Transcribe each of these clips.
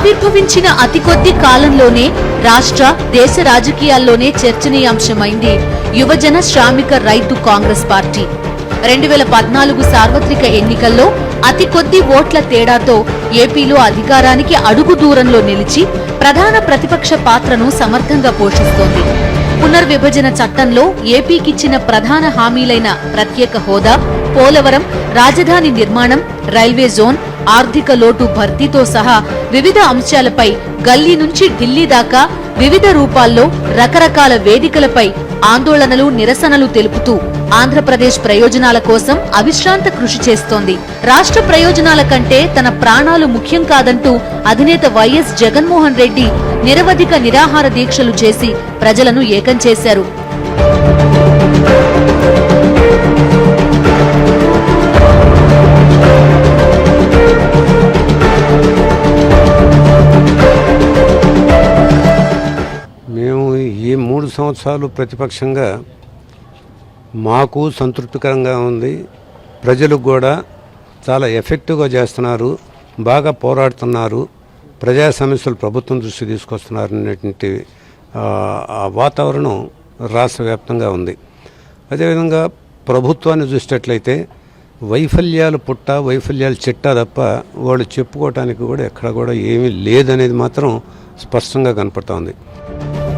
ఆవిర్భవించిన అతి కొద్ది కాలంలోనే రాష్ట్ర దేశ రాజకీయాల్లోనే చర్చనీయాంశమైంది. యువజన శ్రామిక రైతు కాంగ్రెస్ పార్టీ. రెండు వేల పద్నాలుగు సార్వత్రిక ఎన్నికల్లో అతి కొద్ది ఓట్ల తేడాతో ఏపీలో అధికారానికి అడుగు దూరంలో నిలిచి ప్రధాన ప్రతిపక్ష పాత్రను సమర్థంగా పోషిస్తోంది. పునర్విభజన చట్టంలో ఏపీకిచ్చిన ప్రధాన హామీలైన ప్రత్యేక హోదా పోలవరం రాజధాని నిర్మాణం రైల్వే జోన్ ఆర్థిక లోటు భర్తీతో సహా వివిధ అంశాలపై గల్లీ నుంచి ఢిల్లీ దాకా వివిధ రూపాల్లో రకరకాల వేదికలపై ఆందోళనలు నిరసనలు తెలుపుతూ ఆంధ్రప్రదేశ్ ప్రయోజనాల కోసం అవిశ్రాంత కృషి చేస్తోంది. రాష్ట్ర ప్రయోజనాల కంటే తన ప్రాణాలు ముఖ్యం కాదంటూ అధినేత వైఎస్ జగన్మోహన్ రెడ్డి నిరవధిక నిరాహార దీక్షలు చేసి ప్రజలను ఏకం చేశారు. మూడు సంవత్సరాలు ప్రతిపక్షంగా మాకు సంతృప్తికరంగా ఉంది. ప్రజలకు కూడా చాలా ఎఫెక్టివ్గా చేస్తున్నారు. బాగా పోరాడుతున్నారు. ప్రజా సమస్యలు ప్రభుత్వం దృష్టి తీసుకొస్తున్నారు అనేటువంటి ఆ, వాతావరణం రాష్ట్ర వ్యాప్తంగా ఉంది. అదేవిధంగా ప్రభుత్వాన్ని చూసేటట్లయితే వైఫల్యాలు పుట్ట వైఫల్యాలు చిట్టా తప్ప వాళ్ళు చెప్పుకోవటానికి కూడా ఎక్కడ కూడా ఏమీ లేదనేది మాత్రం స్పష్టంగా కనపడుతోంది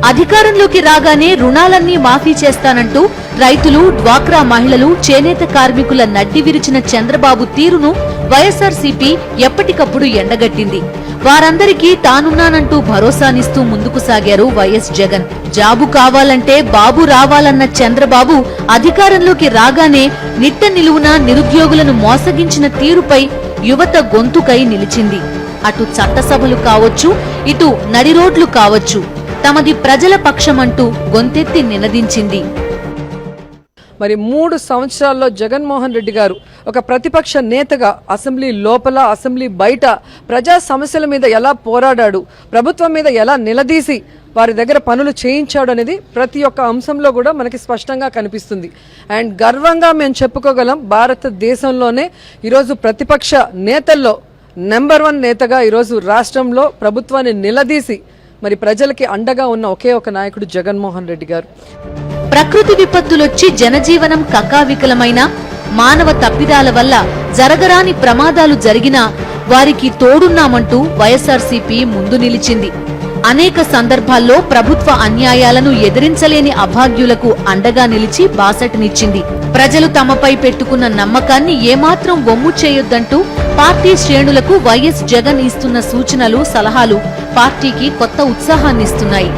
అధికారంలోకి రాగానే రుణాలన్నీ మాఫీ చేస్తానంటూ రైతులు డ్వాక్రా మహిళలు చేనేత కార్మికుల నడ్డి విరిచిన చంద్రబాబు తీరును వైఎస్ఆర్సీపీ ఎప్పటికప్పుడు ఎండగట్టింది. వారందరికీ తానున్నానంటూ భరోసానిస్తూ ముందుకు సాగారు వైఎస్ జగన్. జాబు కావాలంటే బాబు రావాలన్న చంద్రబాబు అధికారంలోకి రాగానే నిట్ట నిలువున నిరుద్యోగులను మోసగించిన తీరుపై యువత గొంతుకై నిలిచింది. అటు చట్టసభలు కావచ్చు ఇటు నడిరోడ్లు కావచ్చు. తమది ప్రజల పక్షమంటూ గొంతెత్తి నినదించింది. మరి మూడు సంవత్సరాల్లో జగన్మోహన్ రెడ్డి గారు ఒక ప్రతిపక్ష నేతగా అసెంబ్లీ లోపల అసెంబ్లీ బయట ప్రజా సమస్యల మీద ఎలా పోరాడాడు ప్రభుత్వం మీద ఎలా నిలదీసి వారి దగ్గర పనులు చేయించాడు అనేది ప్రతి ఒక్క అంశంలో కూడా మనకి స్పష్టంగా కనిపిస్తుంది. అండ్ గర్వంగా మేము చెప్పుకోగలం భారతదేశంలోనే ఈరోజు ప్రతిపక్ష నేతల్లో నెంబర్ వన్ నేతగా ఈరోజు రాష్ట్రంలో ప్రభుత్వాన్ని నిలదీసి మరి ప్రజలకి అండగా ఉన్న ఒకే ఒక నాయకుడు జగన్మోహన్ రెడ్డి గారు. ప్రకృతి విపత్తులొచ్చి జనజీవనం కకావికలమైన మానవ తప్పిదాల వల్ల జరగరాని ప్రమాదాలు జరిగినా వారికి తోడున్నామంటూ వైఎస్ఆర్సీపీ ముందు నిలిచింది. అనేక సందర్భాల్లో ప్రభుత్వ అన్యాయాలను ఎదిరించలేని అభాగ్యులకు అండగా నిలిచి బాసటనిచ్చింది. ప్రజలు తమపై పెట్టుకున్న నమ్మకాన్ని ఏమాత్రం వమ్ము చేయొద్దంటూ పార్టీ శ్రేణులకు వైఎస్ జగన్ ఇస్తున్న సూచనలు సలహాలు పార్టీకి కొత్త ఉత్సాహాన్నిస్తున్నాయి.